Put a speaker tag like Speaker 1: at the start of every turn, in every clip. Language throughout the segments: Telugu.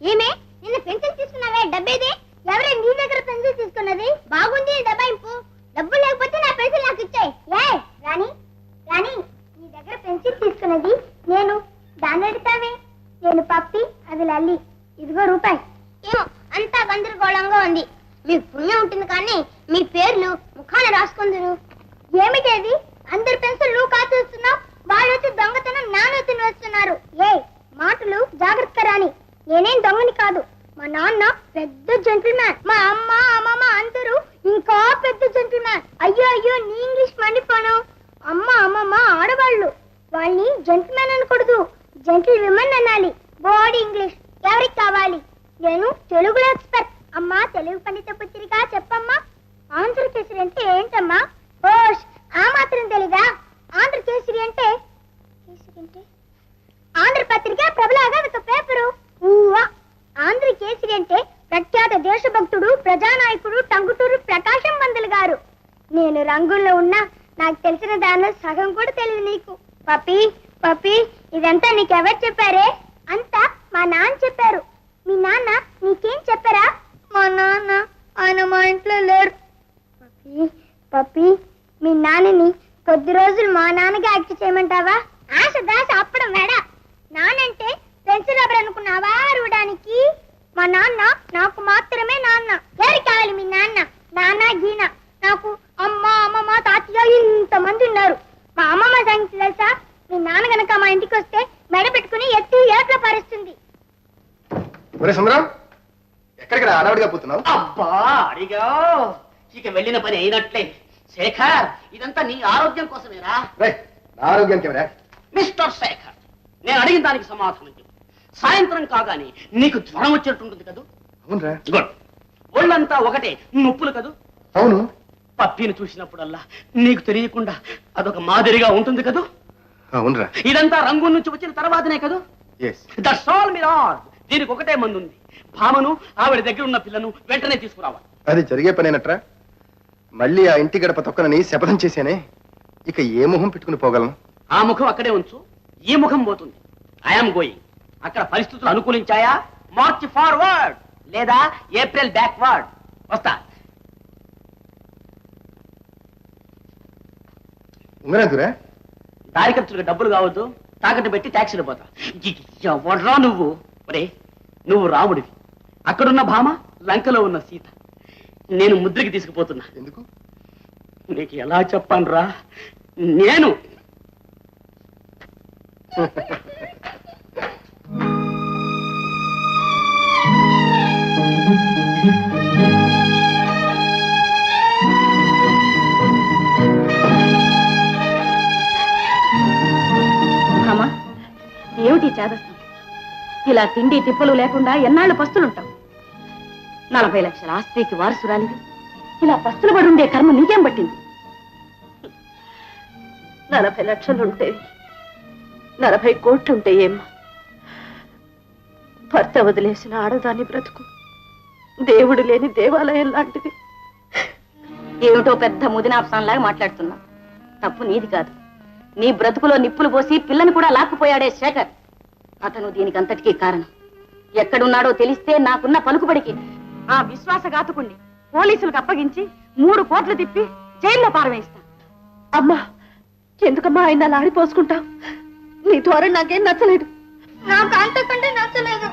Speaker 1: ఏమే? నిన్న పెన్షన్ తీసుకున్నావే డబ్బేది ఎవరే నీ దగ్గర పెన్సిల్ తీసుకున్నది బాగుంది ఈ డబ్బాయింపు డబ్బు లేకపోతే నా పెన్సిల్ నాకు ఇచ్చాయి ఏ రాణి రాణి నీ దగ్గర పెన్సిల్ తీసుకున్నది నేను దాన్ని అడుగుతావే నేను పప్పి అది లల్లి ఇదిగో రూపాయి ఏమో అంతా గందరగోళంగా ఉంది మీకు పుణ్యం ఉంటుంది కానీ మీ పేర్లు ముఖాన రాసుకుందరు ఏమిటేది అందరి పెన్సిల్ నువ్వు కాచేస్తున్నావు వాళ్ళు వచ్చి దొంగతనం నానొత్తిని వేస్తున్నారు ఏ మాటలు జాగ్రత్త రాని నేనేం దొంగని కాదు మా నాన్న పెద్ద జెంటిల్మ్యాన్ మా అమ్మ అమ్మమ్మ అందరూ ఇంకా పెద్ద జెంటిల్మ్యాన్ అయ్యో అయ్యో నీ ఇంగ్లీష్ మండిపోను అమ్మ అమ్మమ్మ ఆడవాళ్ళు వాళ్ళని జెంటిల్మ్యాన్ అనకూడదు జెంటిల్ విమెన్ అనాలి బాడీ ఇంగ్లీష్ ఎవరికి కావాలి నేను తెలుగులో ఎక్స్పర్ట్ అమ్మా తెలుగు పండిత పుత్రిక చెప్పమ్మా ఆంధ్ర కేసరి అంటే ఏంటమ్మా ఓష్ ఆ మాత్రం తెలీదా ఆంధ్ర కేసరి అంటే కేసరి అంటే ఆంధ్రపత్రిక ప్రబలాగా ఒక పేపరు ఊవా ఆంధ్ర కేసరి అంటే ప్రఖ్యాత దేశభక్తుడు ప్రజానాయకుడు టంగుటూరు ప్రకాశం పంతులు గారు నేను రంగుల్లో ఉన్నా నాకు తెలిసిన దానిలో సగం కూడా తెలియదు నీకు పప్పి పప్పి ఇదంతా నీకెవరు చెప్పారే అంతా మా నాన్న చెప్పారు మీ నాన్న నీకేం చెప్పారా మా నాన్న ఆయన మా ఇంట్లో లేరు పప్పి పప్పి మీ నాన్నని కొద్ది రోజులు మా నాన్నగా యాక్ట్ చేయమంటావా? ఆశ దాశ అప్పడం వేడ నానంటే పెన్సిల్ రబ్బర్ అనుకున్నావా రూడానికి మా నాన్న నాకు మాత్రమే నాన్న. ఎవరికి కావాలి మీ నాన్న? నాన్న గీన. నాకు అమ్మ అమ్మమ్మ తాతయ్య ఇంతమంది ఉన్నారు. మా అమ్మమ్మ సంగతి తెలుసా? మీ నాన్న గనక మా ఇంటికి వస్తే మెడ పెట్టుకుని ఎత్తి ఏట్లో పారేస్తుంది.
Speaker 2: ఒరే సుందరం ఎక్కడికి అడవిడిగా పోతున్నావు.
Speaker 3: అబ్బా అడిగా. ఇక వెళ్ళిన పని అయినట్లే. శేఖర్ ఇదంతా నీ ఆరోగ్యం కోసమేరా?
Speaker 2: రే నా ఆరోగ్యానికి ఎవరా?
Speaker 3: మిస్టర్ శేఖర్ నేను అడిగిన దానికి సమాధానం చెప్పు. సాయంత్రం కాగానే నీకు జ్వరం వచ్చేట్టుంటుంది కదూ?
Speaker 2: అవునరా.
Speaker 3: గుడ్. ఒళ్ళంతా ఒకటే నొప్పులు కదూ?
Speaker 2: అవును.
Speaker 3: పప్పిని చూసినప్పుడల్లా నీకు తెలియకుండా అదొక మాదిరిగా ఉంటుంది కదూ?
Speaker 2: అవునరా.
Speaker 3: ఇదంతా రంగు నుంచి వచ్చిన తర్వాతనే కదూ? దట్స్ ఆల్ మిరార్ దీనికి ఒకటే మందు ఉంది భామను ఆవిడ దగ్గర ఉన్న పిల్లను వెంటనే తీసుకురావాలి.
Speaker 2: అది జరిగే పనేనట్రా? మళ్ళీ ఆ ఇంటి గడప తొక్కనని శపథం చేశానే? ఇక ఏ మొహం పెట్టుకుని పోగలను
Speaker 3: ఆ ముఖం అక్కడే ఉంచు. ఈ ముఖం పోతుంది. ఐఎమ్ గోయింగ్ అక్కడ పరిస్థితులు అనుకూలించాయా? మార్చ్ ఫార్వర్డ్ లేదా ఏప్రిల్ బ్యాక్వర్డ్ వస్తా.
Speaker 2: ఉంగరంతురా
Speaker 3: దారి ఖర్చులకు డబ్బులు కావద్దు. తాకట్టు పెట్టి ట్యాక్సీలు పోతా. ఇ- ఎవడ్రా నువ్వు? ఒరే నువ్వు రాముడివి. అక్కడున్న భామ లంకలో ఉన్న సీత. నేను ముద్రకి తీసుకుపోతున్నా.
Speaker 2: ఎందుకు?
Speaker 3: నీకు ఎలా చెప్పానురా? నేను.
Speaker 4: అమ్మా ఏమిటి చేదస్తం? ఇలా తిండి తిప్పలు లేకుండా ఎన్నాళ్ళు పస్తులుంటావు? నలభై లక్షల ఆస్తికి వారసురాలివి. ఇలా పస్తులు పడి ఉండే కర్మ నీకేం పట్టింది? నలభై లక్షలుంటే నలభై కోట్లుంటే ఏమ్మా? భర్త వదిలేసిన ఆడదాని బ్రతుకు దేవుడు లేని దేవాలయం లాంటిది. ఏమిటో పెద్ద ముదినాప్సంలాగా మాట్లాడుతున్నా. తప్పు నీది కాదు. నీ బ్రతుకులో నిప్పులు పోసి పిల్లని కూడా లాక్కుపోయాడే శేఖర్. అతను దీనికి అంతటికీ కారణం. ఎక్కడున్నాడో తెలిస్తే నాకున్న పలుకుబడికి ఆ విశ్వాసఘాతకుణ్ణి పోలీసులకు అప్పగించి మూడు కోట్లు తిప్పి జైల్లో పారవేస్తా అమ్మా ఎందుకమ్మా ఆయన అలా ఆడిపోసుకుంటా నీ ధోరణి నాకేం నచ్చలేదు.
Speaker 1: నాకు అంతకంటే నచ్చలేదు.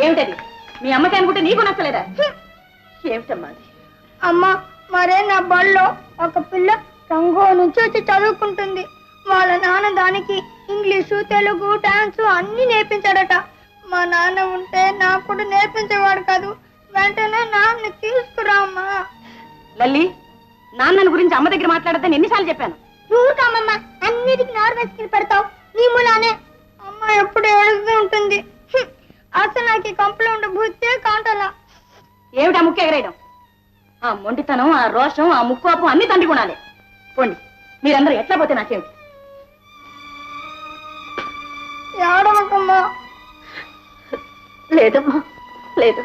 Speaker 4: ఏమిటది? మీ అమ్మకి అనుకుంటే నీకు నచ్చలేదా? ఏమిటమ్మా అది?
Speaker 1: అమ్మా మరే నా బడిలో ఒక పిల్ల రంగు నుంచి వచ్చి చదువుకుంటుంది. వాళ్ళ నాన్న దానికి ఇంగ్లీషు తెలుగు డాన్స్ అన్ని నేర్పించాడట. మా నాన్న ఉంటే నాకు కూడా నేర్పించేవాడు కాదు. వెంటనే నాన్న తీసుకురా అమ్మా
Speaker 4: లల్లి నాన్నని గురించి అమ్మ దగ్గర మాట్లాడద్దని ఎన్నిసార్లు చెప్పాను?
Speaker 1: ఊరుకోమమ్మ అన్నిటికి నోరు వేసుకుని పెడతావు. నీ మూలానే. అమ్మ ఎప్పుడు ఏడుస్తూ ఉంటుంది. హ్మ్. అసలు నాకు ఈ కంపలో ఉండే బుద్ధే కాంటలా.
Speaker 4: ఏమిటా ముక్కు ఎగరేయడం? ఆ మొండితనం ఆ రోషం ఆ ముక్కోపం అన్ని తండ్రి గుణాలే. పోండి మీరందరూ ఎట్లా పోతే నాకేమిటి
Speaker 1: ఏడవకమ్మా.
Speaker 4: లేదమ్మా లేదు.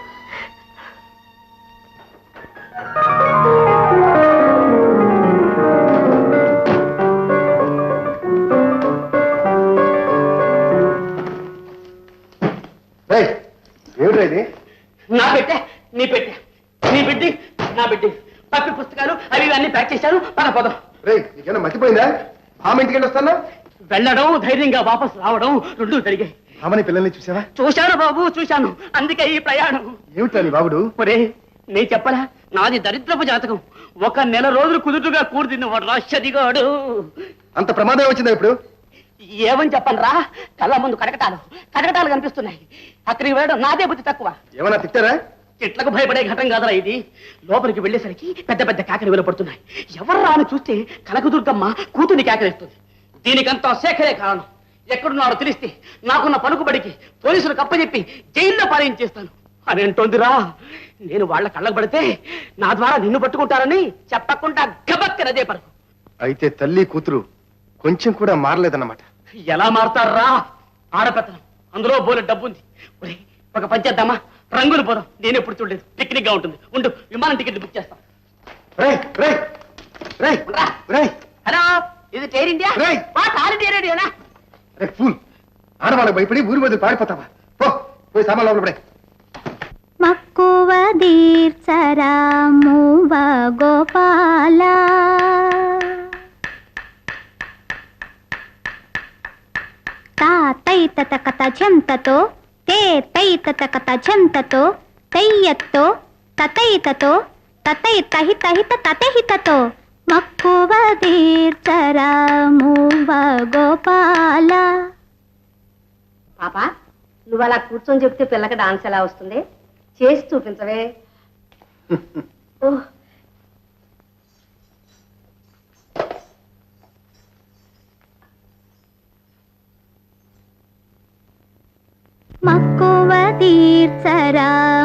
Speaker 3: పద. పదం
Speaker 2: రే నీకేమైనా మర్చిపోయిందా? భామ ఇంటికి వస్తానా?
Speaker 3: వెళ్ళడం ధైర్యంగా వాపస్ రావడం రెండూ జరిగాయి.
Speaker 2: భామని పిల్లల్ని చూసావా?
Speaker 3: చూశాను బాబు చూశాను. అందుకే ఈ ప్రయాణం.
Speaker 2: ఏమిటా నీ బాబుడు?
Speaker 3: ఒరే నేను చెప్పలా నాది దరిద్రపు జాతకం. ఒక నెల రోజులు కుదురుగా కూర్చున్న వాడు రాష్ట్రదిగాడు
Speaker 2: అంత ప్రమాదం వచ్చిందా ఇప్పుడు?
Speaker 3: ఏమని చెప్పనరా? కళ్ళ ముందు కడకటాలు కడకటాలు కనిపిస్తున్నాయి. అక్కడికి వెళ్ళడం నాదే బుద్ధి తక్కువ.
Speaker 2: ఏమన్నా తిట్టారా?
Speaker 3: చెట్లకు భయపడే ఘటం కాదరా ఇది. లోపలికి వెళ్ళేసరికి పెద్ద పెద్ద కేకలు వినపడుతున్నాయి ఎవరు అని చూస్తే కనకదుర్గమ్మ కూతుని కేకలేస్తుంది. దీనికంతా శేఖరే కారణం. ఎక్కడున్నారో తెలిస్తే నాకున్న పలుకుబడికి పోలీసులకు అప్పచెప్పి జైల్లో పాలయించేస్తాను అని అంటోందిరా నేను వాళ్ళ కళ్ళకు పడితే నా ద్వారా నిన్ను పట్టుకుంటారని చెప్పకుండా గబక్కనదే పరకు
Speaker 2: అయితే తల్లి కూతురు కొంచెం కూడా మారలేదన్నమాట.
Speaker 3: ఎలా మారుతారా ఆడపెత్తనం అందులో బోలే డబ్బు ఉంది ఒక పని చేద్దామా? రంగులు పోదాం. నేను ఎప్పుడు చూడలేదు. పిక్నిక్గా ఉంటుంది. ఉండు విమానం టికెట్ బుక్ చేస్తాం.
Speaker 2: రేయ్ రేయ్ రేయ్
Speaker 3: రా.
Speaker 2: రేయ్.
Speaker 3: హలో ఇది ఎయిర్ ఇండియా
Speaker 2: రేయ్.
Speaker 3: వాట్ ఆల్ ఇండియా రేడియోనా
Speaker 2: రే ఫూల్. ఆడవాళ్ళకి భయపడి ఊరి వదిలి పారిపోతావా? పో పోయి సామాన్ లోపల పడే.
Speaker 5: మక్కువ దీర్చరా మూవ గోపాల. తాతైత కథ చెంతతో తే తైత కథ చెంతతో తయ్యత్తో తతైతతో తతై తహిత హిత తతహితతో. మక్కువ దీర్చరా మూవ గోపాల.
Speaker 6: పాప నువ్వు అలా కూర్చొని చెప్తే పిల్లకి డాన్స్ ఎలా వస్తుంది? చేసి చూపించవే. ఓ
Speaker 5: తీర్చరా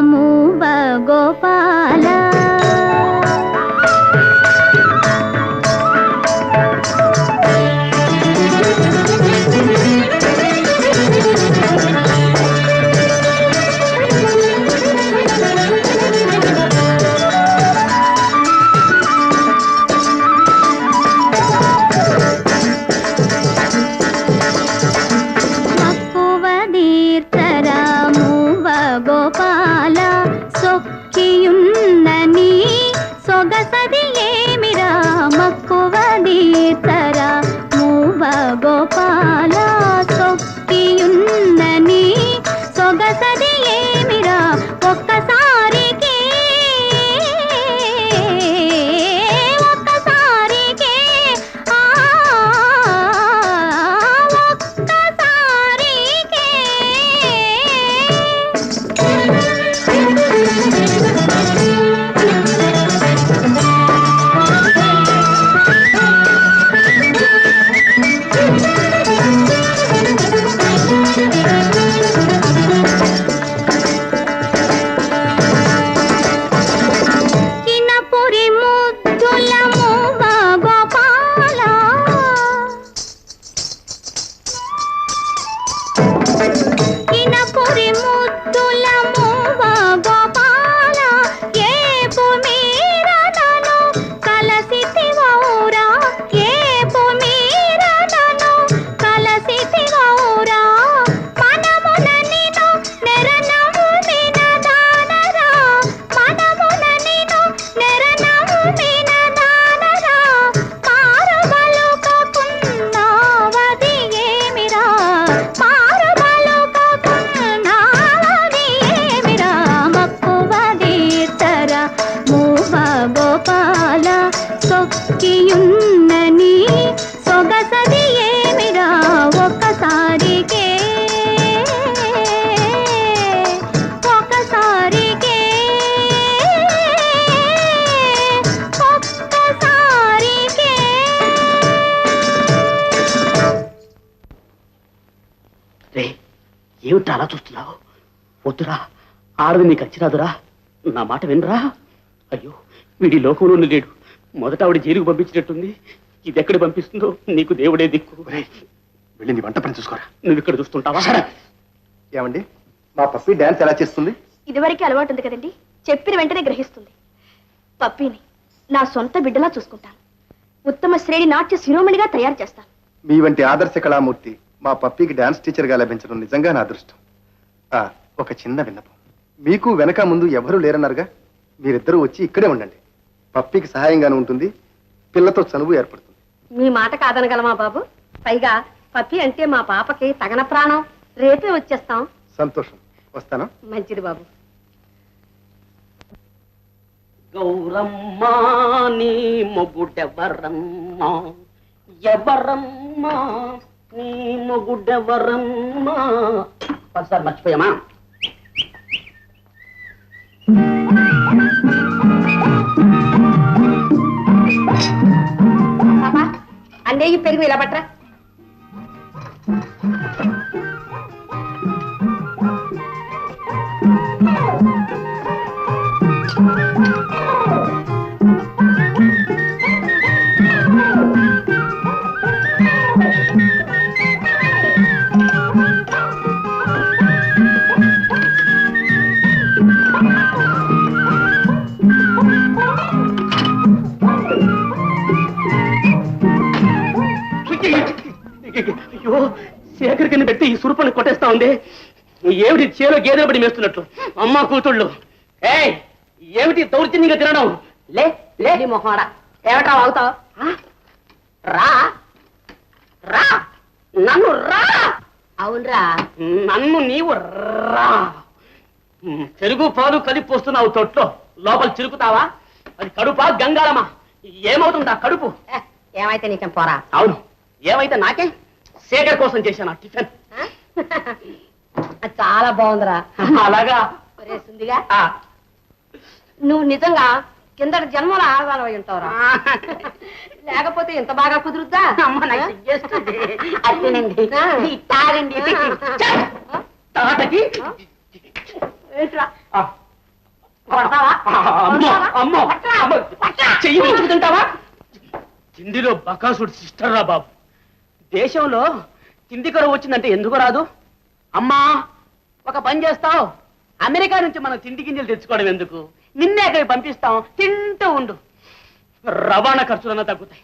Speaker 3: ఏమిటి అలా చూస్తున్నావు? వద్దురా ఆడది నీకు వచ్చిరాదురా నా మాట వినరా? అయ్యో వీడి లోకంలో లేడు. మొదట ఆవిడ జైలుకు పంపించినట్టుంది ఇది ఎక్కడ పంపిస్తుందో నీకు దేవుడే దిక్కు.
Speaker 2: వెళ్ళి నీ వంట పని చూసుకోరా.
Speaker 3: నువ్వు ఇక్కడ చూస్తుంటావా?
Speaker 2: ఏమండి మా పప్పి డాన్స్ ఎలా చేస్తుంది?
Speaker 6: ఇదివరకే అలవాటు ఉంది కదండి. చెప్పిన వెంటనే గ్రహిస్తుంది. పప్పిని నా సొంత బిడ్డలా చూసుకుంటాను. ఉత్తమ శ్రేణి నాట్య శిరోమణిగా తయారు చేస్తాను.
Speaker 2: మీ వంటి ఆదర్శ కళామూర్తి మా పప్పికి డాన్స్ టీచర్గా లభించడం నిజంగా నా అదృష్టం. ఆ, ఒక చిన్న విన్నపం. మీకు వెనక ముందు ఎవరూ లేరన్నారుగా? మీరిద్దరూ వచ్చి ఇక్కడే ఉండండి. పప్పికి సహాయంగానే ఉంటుంది పిల్లతో చనువు ఏర్పడుతుంది.
Speaker 6: మీ మాట కాదనగలమా బాబు? పైగా పప్పి అంటే మా పాపకి తగన ప్రాణం. రేపే వచ్చేస్తాం.
Speaker 2: సంతోషం. వస్తాను.
Speaker 6: మంచిది బాబు.
Speaker 3: గౌరమ్మ నీ మొగుడెవరమ్మా? ఎవరమ్మా? నీ మొగుడెవరమ్మా ఒకసారి మర్చిపోయామా?
Speaker 6: అన్నయ్య పెరుగు ఇలా పట్రా
Speaker 3: అయ్యో శేఖర్ కింద పెట్టి ఈ సురుపని కొట్టేస్తా ఉంది. ఏమిటి చేలో గేదెలు పడి మేస్తున్నట్లు అమ్మ కూతుళ్ళు. ఏయ్ ఏమిటి దౌర్జన్యంగా తినడం? లే లే.
Speaker 6: నీ మొహోడా ఏమిటా అవుతావు
Speaker 3: ఆ? రా. రా. నన్ను రా.
Speaker 6: అవునరా.
Speaker 3: నన్ను నీవు రా. పెరుగు పాలు కలిపి పోస్తున్నావు తొట్లో. లోపల చిరుకుతావా? అది కడుపా గంగాళమా ఏమవుతుందా కడుపు?
Speaker 6: ఏ, ఏమైతే నీకేం పోరా?
Speaker 3: అవును. ఏమైతే నాకే? శేఖర్ కోసం చేశాను టిఫిన్.
Speaker 6: చాలా బాగుందిరా.
Speaker 3: అలాగా?
Speaker 6: సుందిగా
Speaker 3: ఆ.
Speaker 6: నువ్వు నిజంగా కిందటి జన్మలో ఆడదాని అయి ఉంటావురా. లేకపోతే ఇంత బాగా కుదురుద్దా. పట్రా.
Speaker 3: చెయ్యి పెంచుకుంటావా తిండిలో బకాసుడు సిస్టర్ రా బాబు. దేశంలో తిండి కరువు వచ్చిందంటే ఎందుకు రాదు? అమ్మా ఒక పని చేస్తావు. అమెరికా నుంచి మనం తిండి గింజలు తెచ్చుకోవడం ఎందుకు? నిన్నే అక్కడికి పంపిస్తాం. తింటూ ఉండు. రవాణా ఖర్చులన్నా తగ్గుతాయి.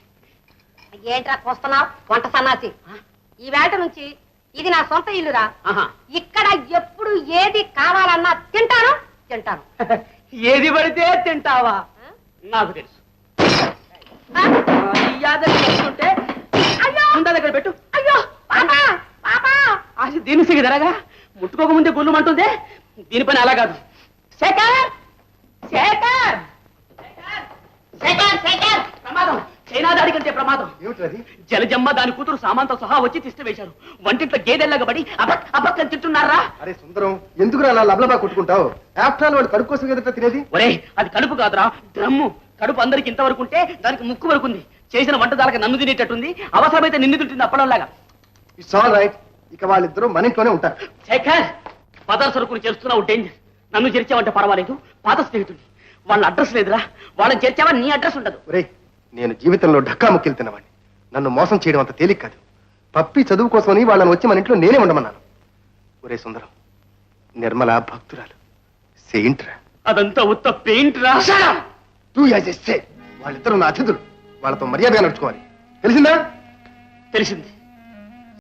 Speaker 6: ఏంట్రా కోస్తున్నావు? వంట సన్నాసి. ఈ వేట నుంచి ఇది నా సొంత ఇల్లురా.
Speaker 3: ఆహా.
Speaker 6: ఇక్కడ ఎప్పుడు ఏది కావాలన్నా తింటాను తింటాను.
Speaker 3: ఏది పడితే తింటావా? నాకు తెలుసు.
Speaker 6: ఆ?
Speaker 3: ఈ యాదవి ముందా దగ్గర పెట్టు?
Speaker 6: అయ్యో పాపా పాపా.
Speaker 3: ఆశ దీని సిగదరగా ముట్టుకోకముందే గుల్లుమంటుందే దీని పని అలా కాదు. శేఖర్! శేఖర్! శేఖర్ శేఖర్! ప్రమాదం. చైనా దాడి కంటే ప్రమాదం.
Speaker 2: ఏమిటది?
Speaker 3: జలజమ్మ దాని కూతురు సామాన్తో సహా వచ్చి తిష్ట వేశారు. వంటింట్లో గేదెల్లాగా పడి అబక్ అబక్ అని తింటున్నారా?
Speaker 2: అరే సుందరం ఎందుకు అలా లబ్లబా కొట్టుకుంటావు? ఆఫ్టర్ ఆల్ వాడు కడుపు కోసం ఎదుట తినేది?
Speaker 3: ఒరే అది కడుపు కాదురా డ్రమ్ము. కడుపు అందరికి ఇంతవరకు ఉంటే దానికి ముక్కు వరకు ఉంది. చేసిన వంట దానికి నన్ను తినేటట్టుంది? అవసరమైతే నిన్ను తింటుంది అప్పడంలాగా.
Speaker 2: ఇట్స్ ఆల్ రైట్ ఇక వాళ్ళిద్దరూ మన ఇంట్లోనే ఉంటారు.
Speaker 3: శేఖర్ పదార్ సరుకులు చేస్తున్నావు డేంజర్ నన్ను చేర్చావంటే పర్వాలేదు. పాత స్నేహితుడి వాళ్ళ అడ్రస్ లేదురా. వాళ్ళని చేర్చావా? నీ అడ్రస్ ఉండదు.
Speaker 2: ఒరేయ్ నేను జీవితంలో ఢక్కా ముక్కిలు తిన్నవాడిని నన్ను మోసం చేయడం అంత తేలిక కాదు. పప్పి చదువు కోసమని వాళ్ళని వచ్చి మన ఇంట్లో నేనే ఉండమన్నాను. ఒరే సుందరం నిర్మల భక్తురాలు. సెయింట్రా
Speaker 3: అదంతా ఉత్త పెయింట్ రా.
Speaker 2: వాళ్ళిద్దరూ నా అతిథులు. వాళ్ళతో మర్యాదగా నడుచుకోవాలి. తెలిసిందా?
Speaker 3: తెలిసింది.